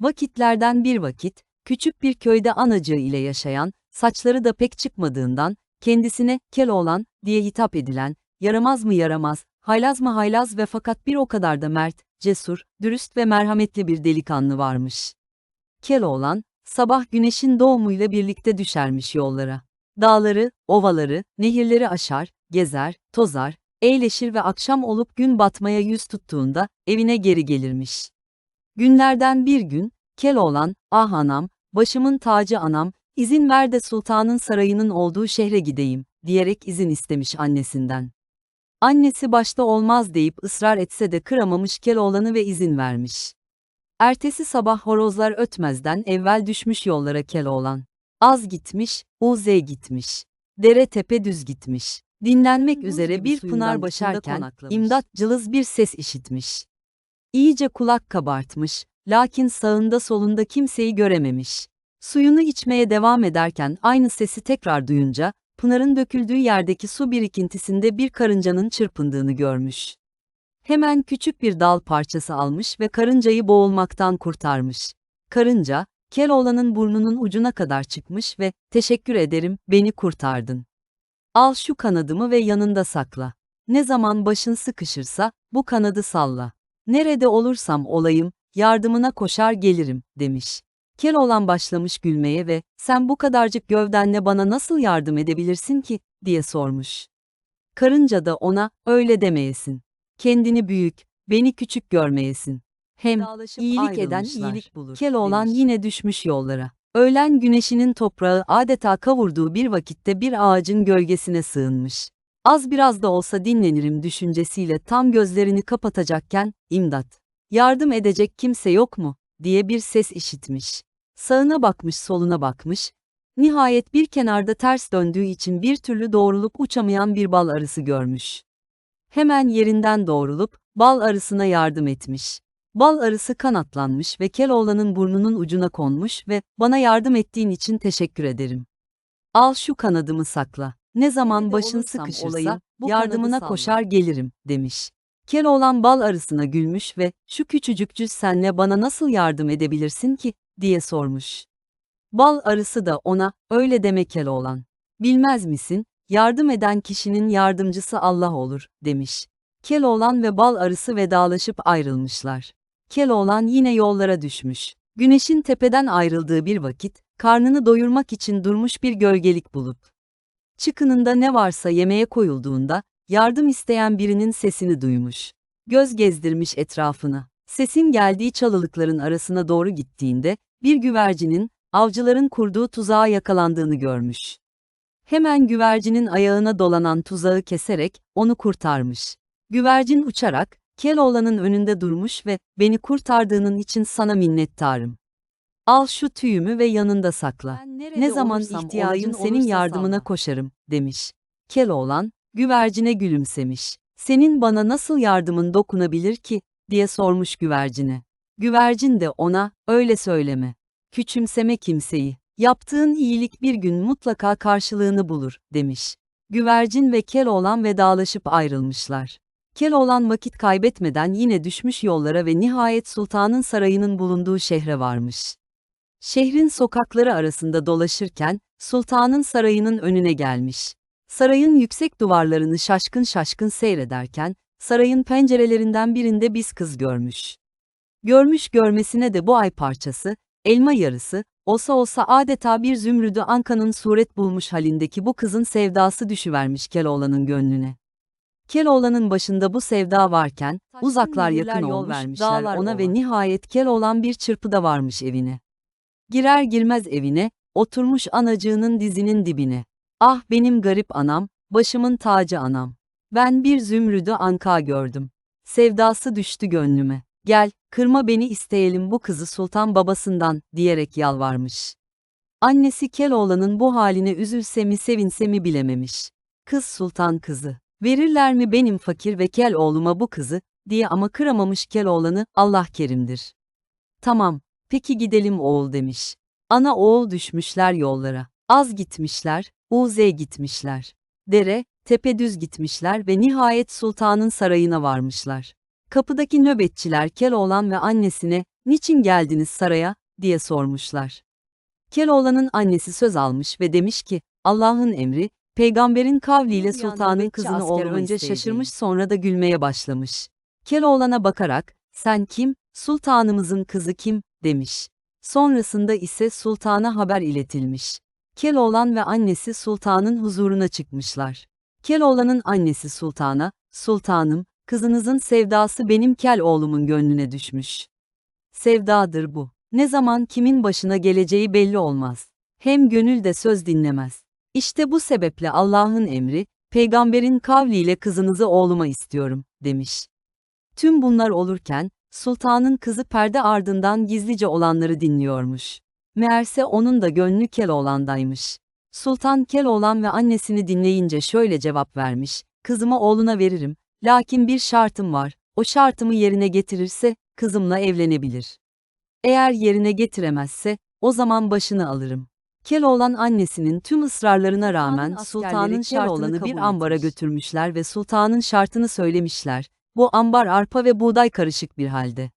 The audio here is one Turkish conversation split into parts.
Vakitlerden bir vakit, küçük bir köyde anacığı ile yaşayan, saçları da pek çıkmadığından, kendisine Keloğlan diye hitap edilen, yaramaz mı yaramaz, haylaz mı haylaz ve fakat bir o kadar da mert, cesur, dürüst ve merhametli bir delikanlı varmış. Keloğlan, sabah güneşin doğumuyla birlikte düşermiş yollara. Dağları, ovaları, nehirleri aşar, gezer, tozar, eğleşir ve akşam olup gün batmaya yüz tuttuğunda evine geri gelirmiş. Günlerden bir gün, Keloğlan, ah anam, başımın tacı anam, izin ver de sultanın sarayının olduğu şehre gideyim, diyerek izin istemiş annesinden. Annesi başta olmaz deyip ısrar etse de kıramamış Keloğlan'ı ve izin vermiş. Ertesi sabah horozlar ötmezden evvel düşmüş yollara Keloğlan. Az gitmiş, uze gitmiş. Dere tepe düz gitmiş. Dinlenmek üzere bir pınar başarken, imdat cılız bir ses işitmiş. İyice kulak kabartmış, lakin sağında solunda kimseyi görememiş. Suyunu içmeye devam ederken aynı sesi tekrar duyunca, pınarın döküldüğü yerdeki su birikintisinde bir karıncanın çırpındığını görmüş. Hemen küçük bir dal parçası almış ve karıncayı boğulmaktan kurtarmış. Karınca, Keloğlan'ın burnunun ucuna kadar çıkmış ve "Teşekkür ederim, beni kurtardın. Al şu kanadımı ve yanında sakla. Ne zaman başın sıkışırsa bu kanadı salla. Nerede olursam olayım, yardımına koşar gelirim." demiş. Keloğlan başlamış gülmeye ve "Sen bu kadarcık gövdenle bana nasıl yardım edebilirsin ki?" diye sormuş. Karınca da ona "Öyle demeyesin. Kendini büyük, beni küçük görmeyesin. Hem iyilik eden iyilik bulur." demiş. Keloğlan yine düşmüş yollara. Öğlen güneşinin toprağı adeta kavurduğu bir vakitte bir ağacın gölgesine sığınmış. Az biraz da olsa dinlenirim düşüncesiyle tam gözlerini kapatacakken, imdat, yardım edecek kimse yok mu, diye bir ses işitmiş. Sağına bakmış soluna bakmış, nihayet bir kenarda ters döndüğü için bir türlü doğrulup uçamayan bir bal arısı görmüş. Hemen yerinden doğrulup, bal arısına yardım etmiş. Bal arısı kanatlanmış ve Keloğlan'ın burnunun ucuna konmuş ve bana yardım ettiğin için teşekkür ederim. Al şu kanadımı sakla. Ne zaman başın sıkışırsa olayım, yardımına koşar salla." gelirim demiş. Keloğlan bal arısına gülmüş ve şu küçücük cüz senle bana nasıl yardım edebilirsin ki diye sormuş. Bal arısı da ona öyle deme Keloğlan. Bilmez misin? Yardım eden kişinin yardımcısı Allah olur demiş. Keloğlan ve bal arısı vedalaşıp ayrılmışlar. Keloğlan yine yollara düşmüş. Güneşin tepeden ayrıldığı bir vakit, karnını doyurmak için durmuş bir gölgelik bulup. Çıkınında ne varsa yemeğe koyulduğunda, yardım isteyen birinin sesini duymuş. Göz gezdirmiş etrafına. Sesin geldiği çalılıkların arasına doğru gittiğinde, bir güvercinin, avcıların kurduğu tuzağa yakalandığını görmüş. Hemen güvercinin ayağına dolanan tuzağı keserek, onu kurtarmış. Güvercin uçarak, Keloğlan'ın önünde durmuş ve beni kurtardığının için sana minnettarım. Al şu tüyümü ve yanında sakla. Ne zaman ihtiyacın senin yardımına koşarım, demiş. Keloğlan, güvercine gülümsemiş. Senin bana nasıl yardımın dokunabilir ki, diye sormuş güvercine. Güvercin de ona, öyle söyleme. Küçümseme kimseyi. Yaptığın iyilik bir gün mutlaka karşılığını bulur, demiş. Güvercin ve Keloğlan vedalaşıp ayrılmışlar. Keloğlan vakit kaybetmeden yine düşmüş yollara ve nihayet sultanın sarayının bulunduğu şehre varmış. Şehrin sokakları arasında dolaşırken, sultanın sarayının önüne gelmiş. Sarayın yüksek duvarlarını şaşkın şaşkın seyrederken, sarayın pencerelerinden birinde biz kız görmüş. Görmüş görmesine de bu ay parçası, elma yarısı, olsa olsa adeta bir zümrüdü ankanın suret bulmuş halindeki bu kızın sevdası düşüvermiş Keloğlan'ın gönlüne. Keloğlan'ın başında bu sevda varken, uzaklar yakın yol olmuş, vermişler ona ova. ve nihayet Keloğlan bir çırpıda varmış evine. Girer girmez evine, oturmuş anacığının dizinin dibine. Ah benim garip anam, başımın tacı anam. Ben bir zümrüdü anka gördüm. Sevdası düştü gönlüme. Gel, kırma beni isteyelim bu kızı sultan babasından, diyerek yalvarmış. Annesi Keloğlan'ın bu haline üzülse mi sevinse mi bilememiş. Kız sultan kızı. Verirler mi benim fakir ve kel oğluma bu kızı, diye ama kıramamış Keloğlan'ı, Allah kerimdir. Tamam, peki gidelim oğul demiş. Ana oğul düşmüşler yollara. Az gitmişler, uze gitmişler. Dere, tepe düz gitmişler ve nihayet sultanın sarayına varmışlar. Kapıdaki nöbetçiler Keloğlan ve annesine, Niçin geldiniz saraya, diye sormuşlar. Keloğlan'ın annesi söz almış ve demiş ki, Allah'ın emri, peygamberin kavliyle sultanın kızını oğlum önce şaşırmış sonra da gülmeye başlamış. Keloğlan'a bakarak, sen kim, sultanımızın kızı kim, demiş. Sonrasında ise sultana haber iletilmiş. Keloğlan ve annesi sultanın huzuruna çıkmışlar. Keloğlan'ın annesi sultana, sultanım, kızınızın sevdası benim kel oğlumun gönlüne düşmüş. Sevdadır bu. Ne zaman kimin başına geleceği belli olmaz. Hem gönül de söz dinlemez. İşte bu sebeple Allah'ın emri, peygamberin kavliyle kızınızı oğluma istiyorum, demiş. Tüm bunlar olurken, sultanın kızı perde ardından gizlice olanları dinliyormuş. Meğerse onun da gönlü Keloğlan'daymış. Sultan Keloğlan ve annesini dinleyince şöyle cevap vermiş, kızımı oğluna veririm, lakin bir şartım var, o şartımı yerine getirirse, kızımla evlenebilir. Eğer yerine getiremezse, o zaman başını alırım. Keloğlan annesinin tüm ısrarlarına rağmen sultanın Keloğlan'ı bir ambara götürmüşler ve sultanın şartını söylemişler. Bu ambar arpa ve buğday karışık bir halde.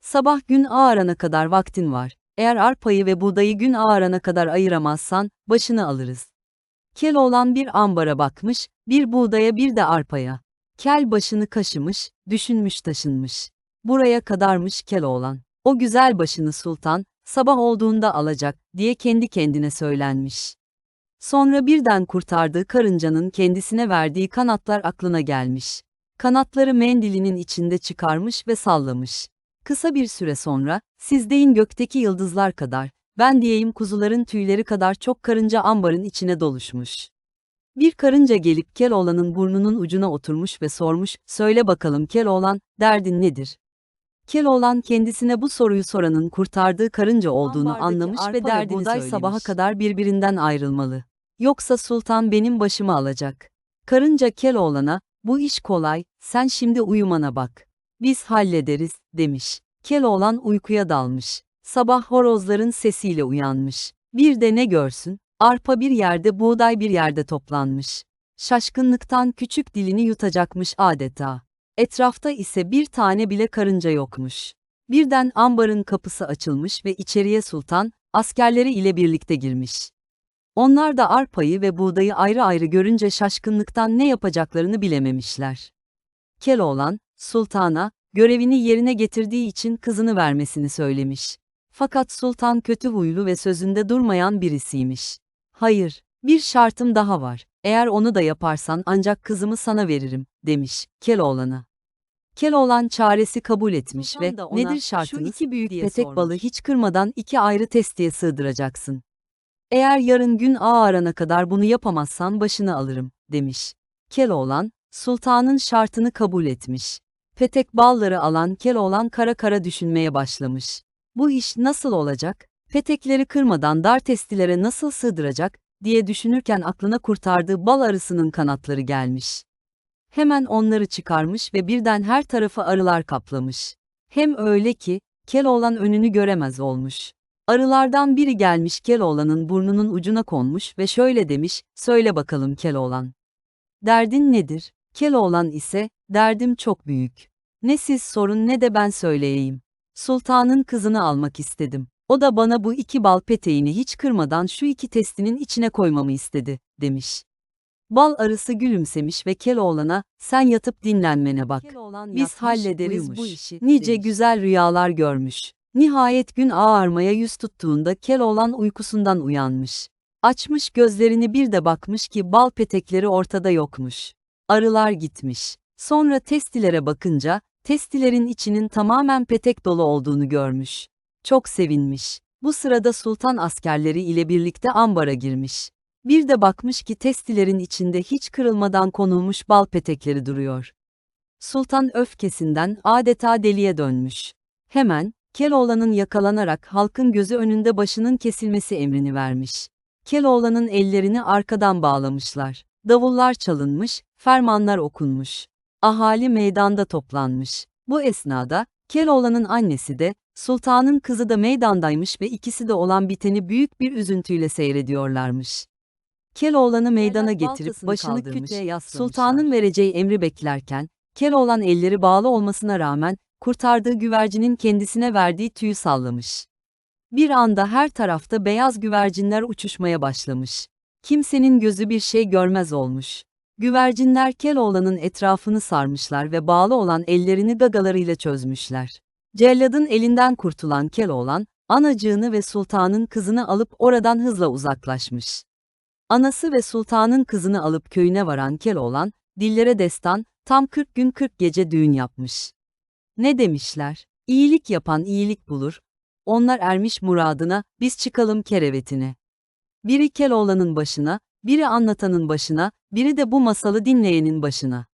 Sabah gün ağarana kadar vaktin var. Eğer arpayı ve buğdayı gün ağarana kadar ayıramazsan, başını alırız. Keloğlan bir ambara bakmış, bir buğdaya bir de arpaya. Kel başını kaşımış, düşünmüş taşınmış. Buraya kadarmış Keloğlan. O güzel başını sultan, sabah olduğunda alacak, diye kendi kendine söylenmiş. Sonra birden kurtardığı karıncanın kendisine verdiği kanatlar aklına gelmiş. Kanatları mendilinin içinde çıkarmış ve sallamış. Kısa bir süre sonra, siz deyin gökteki yıldızlar kadar, ben diyeyim kuzuların tüyleri kadar çok karınca ambarın içine doluşmuş. Bir karınca gelip Keloğlan'ın burnunun ucuna oturmuş ve sormuş, söyle bakalım Keloğlan, derdin nedir? Keloğlan kendisine bu soruyu soranın kurtardığı karınca olduğunu Ambardaki anlamış ve ve derdini sabaha söylemiş. kadar birbirinden ayrılmalı. Yoksa sultan benim başımı alacak. Karınca Keloğlan'a, bu iş kolay, sen şimdi uyumana bak. Biz hallederiz, demiş. Keloğlan uykuya dalmış. Sabah horozların sesiyle uyanmış. Bir de ne görsün? Arpa bir yerde buğday bir yerde toplanmış. Şaşkınlıktan küçük dilini yutacakmış adeta. Etrafta ise bir tane bile karınca yokmuş. Birden ambarın kapısı açılmış ve içeriye sultan, askerleri ile birlikte girmiş. Onlar da arpayı ve buğdayı ayrı ayrı görünce şaşkınlıktan ne yapacaklarını bilememişler. Keloğlan, sultana, görevini yerine getirdiği için kızını vermesini söylemiş. Fakat sultan kötü huylu ve sözünde durmayan birisiymiş. Hayır, bir şartım daha var. Eğer onu da yaparsan ancak kızımı sana veririm, demiş Keloğlan'a. Keloğlan çaresi kabul etmiş Sultan ve nedir "Şu şartınız iki büyük petek balı balı hiç kırmadan iki ayrı testiye sığdıracaksın. Eğer yarın gün ağarana kadar bunu yapamazsan başını alırım, demiş. Keloğlan, sultanın şartını kabul etmiş. Petek balları alan Keloğlan kara kara düşünmeye başlamış. Bu iş nasıl olacak? Petekleri kırmadan dar testilere nasıl sığdıracak, diye düşünürken aklına kurtardığı bal arısının kanatları gelmiş. Hemen onları çıkarmış ve birden her tarafı arılar kaplamış. Hem öyle ki, Keloğlan önünü göremez olmuş. Arılardan biri gelmiş Keloğlan'ın burnunun ucuna konmuş ve şöyle demiş, söyle bakalım Keloğlan. Derdin nedir? Keloğlan ise, derdim çok büyük. Ne siz sorun ne de ben söyleyeyim. Sultanın kızını almak istedim. O da bana bu iki bal peteğini hiç kırmadan şu iki testinin içine koymamı istedi, demiş. Bal arısı gülümsemiş ve Keloğlan'a, sen yatıp dinlenmene bak. Biz hallederiz bu işi. Nice güzel rüyalar görmüş. Nihayet gün ağarmaya yüz tuttuğunda Keloğlan uykusundan uyanmış. Açmış gözlerini bir de bakmış ki bal petekleri ortada yokmuş. Arılar gitmiş. Sonra testilere bakınca, testilerin içinin tamamen petek dolu olduğunu görmüş. Çok sevinmiş. Bu sırada sultan askerleri ile birlikte ambara girmiş. Bir de bakmış ki testilerin içinde hiç kırılmadan konulmuş bal petekleri duruyor. Sultan öfkesinden adeta deliye dönmüş. Hemen, Keloğlan'ın yakalanarak halkın gözü önünde başının kesilmesi emrini vermiş. Keloğlan'ın ellerini arkadan bağlamışlar. Davullar çalınmış, fermanlar okunmuş. Ahali meydanda toplanmış. Bu esnada, Keloğlan'ın annesi de, sultanın kızı da meydandaymış ve ikisi de olan biteni büyük bir üzüntüyle seyrediyorlarmış. Keloğlan'ı meydana getirip başını kütüğe yaslamışlar. sultanın vereceği emri beklerken, Keloğlan elleri bağlı olmasına rağmen, kurtardığı güvercinin kendisine verdiği tüyü sallamış. Bir anda her tarafta beyaz güvercinler uçuşmaya başlamış. Kimsenin gözü bir şey görmez olmuş. Güvercinler Keloğlan'ın etrafını sarmışlar ve bağlı olan ellerini gagalarıyla çözmüşler. Celladın elinden kurtulan Keloğlan, anacığını ve sultanın kızını alıp oradan hızla uzaklaşmış. Anası ve sultanın kızını alıp köyüne varan Keloğlan, dillere destan, tam 40 gün 40 gece düğün yapmış. Ne demişler? İyilik yapan iyilik bulur. Onlar ermiş muradına, biz çıkalım kerevetine. Biri Keloğlan'ın başına, biri anlatanın başına, biri de bu masalı dinleyenin başına.